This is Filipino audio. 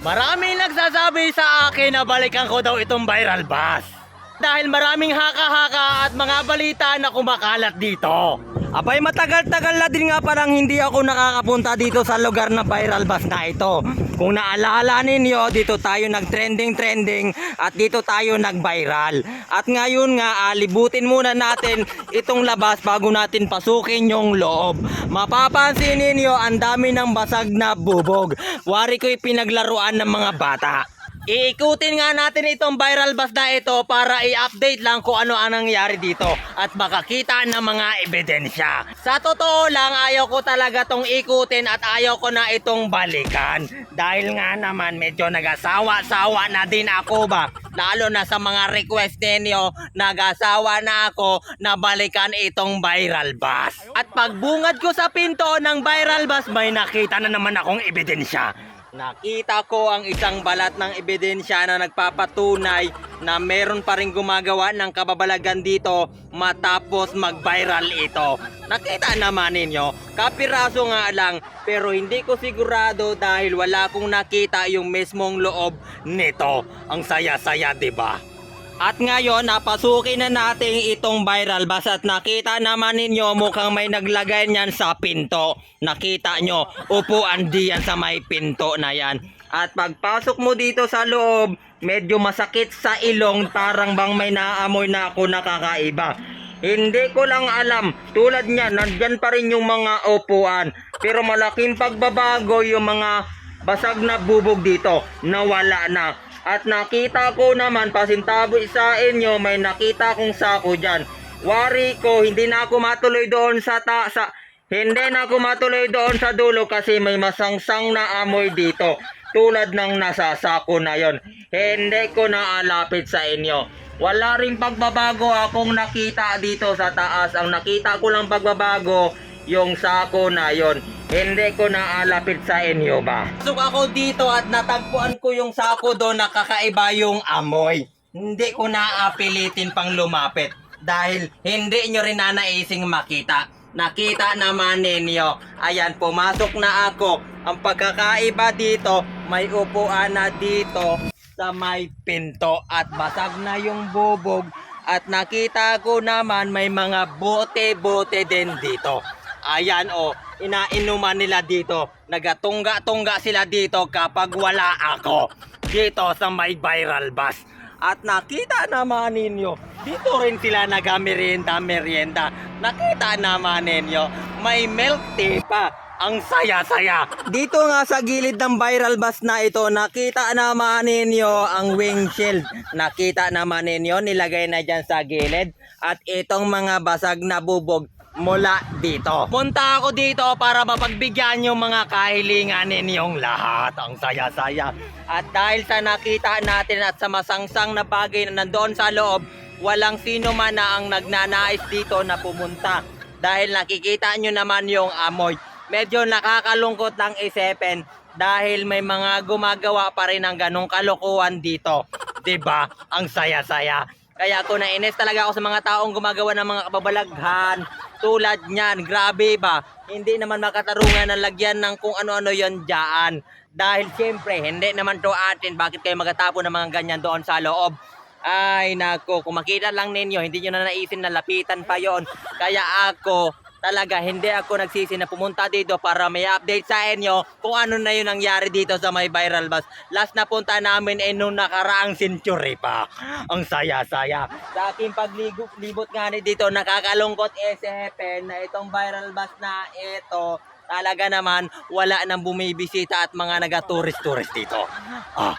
Maraming nagsasabi sa akin na balikan ko daw itong viral bus. Dahil maraming haka-haka at mga balita na kumakalat dito. Abay matagal-tagal na din nga parang hindi ako nakakapunta dito sa lugar na viral bus na ito. Kung naalala ninyo, dito tayo nag-trending-trending at dito tayo nag-viral. At ngayon nga, alibutin muna natin itong labas bago natin pasukin yung loob. Mapapansin ninyo, ang dami ng basag na bubog. Wari ko'y pinaglaruan ng mga bata. Iikutin nga natin itong viral bus na ito para i-update lang kung ano ang nangyari dito at makakita ng mga ebidensya. Sa totoo lang, ayaw ko talaga tong ikutin at ayaw ko na itong balikan. Dahil nga naman medyo nagasawa-sawa na din ako ba. Lalo na sa mga request ninyo, nagasawa na ako na balikan itong viral bus. At pagbungad ko sa pinto ng viral bus, may nakita na naman akong ebidensya. Nakita ko ang isang balat ng ebidensya na nagpapatunay na meron pa rin gumagawa ng kababalagan dito matapos mag-viral ito. Nakita naman ninyo, kapiraso nga lang pero hindi ko sigurado dahil wala kong nakita yung mismong loob nito. Ang saya-saya, 'di ba? At ngayon, napasukin na natin itong viral bus at nakita naman ninyo mukhang may naglagay niyan sa pinto. Nakita nyo, upuan diyan sa may pinto na yan. At pagpasok mo dito sa loob, medyo masakit sa ilong, parang bang may naamoy na ako nakakaiba. Hindi ko lang alam, tulad niyan, nandyan pa rin yung mga upuan. Pero malaking pagbabago yung mga basag na bubog dito, nawala na. At nakita ko naman, pasintabi sa inyo, may nakita kong sako dyan. Wari ko, hindi na ako matuloy doon sa ta sa hindi na ako matuloy doon sa dulo kasi may masangsang na amoy dito. Tulad ng nasa sako na yon. Hindi ko na alapit sa inyo. Wala ring pagbabago akong nakita dito sa taas. Ang nakita ko lang pagbabago, yung sako na yon. Hindi ko na alapit sa inyo ba? Pasok ako dito at natagpuan ko yung sako doon nakakaiba yung amoy. Hindi ko na apilitin pang lumapit dahil hindi nyo rin na naising makita. Nakita naman ninyo. Ayan, pumasok na ako. Ang pagkakaiba dito, may upuan na dito sa may pinto at basag na yung bubog at nakita ko naman may mga bote-bote din dito. Ayan o, inainuman nila dito. Nagatungga-tungga sila dito kapag wala ako. Dito sa may viral bus. At nakita naman ninyo, dito rin sila nagamerienda-merienda. Nakita naman ninyo, may milk tea pa. Ang saya-saya. Dito nga sa gilid ng viral bus na ito, nakita naman ninyo ang windshield. Nakita naman ninyo, nilagay na dyan sa gilid. At itong mga basag na bubog mula dito. Punta ako dito para mapagbigyan yung mga kahilingan ninyong lahat. Ang saya-saya. At dahil sa nakita natin at sa masangsang na bagay na nandoon sa loob, walang sino man na ang nagnanais dito na pumunta. Dahil nakikita nyo naman yung amoy. Medyo nakakalungkot ng isipin dahil may mga gumagawa pa rin ng ganong kalokohan dito. 'Di ba? Ang saya-saya. Kaya ako nainis talaga ako sa mga taong gumagawa ng mga kababalaghan tulad niyan. Grabe ba? Hindi naman makatarungan na lagyan ng kung ano-ano yon dyan. Dahil siyempre, hindi naman to atin. Bakit kayo magatapon ng mga ganyan doon sa loob? Ay nako, kung makita lang ninyo, hindi nyo na naisin na lapitan pa yon. Kaya ako, talaga hindi ako nagsisi na pumunta dito para may update sa inyo kung ano na yun nangyari dito sa may viral bus. Last na punta namin ay nung nakaraang century pa. Ang saya-saya. Sa aking paglibot nga ni dito, nakakalungkot isipin na itong viral bus na ito, talaga naman wala nang bumibisita at mga naga-tourist-tourist dito. Ah,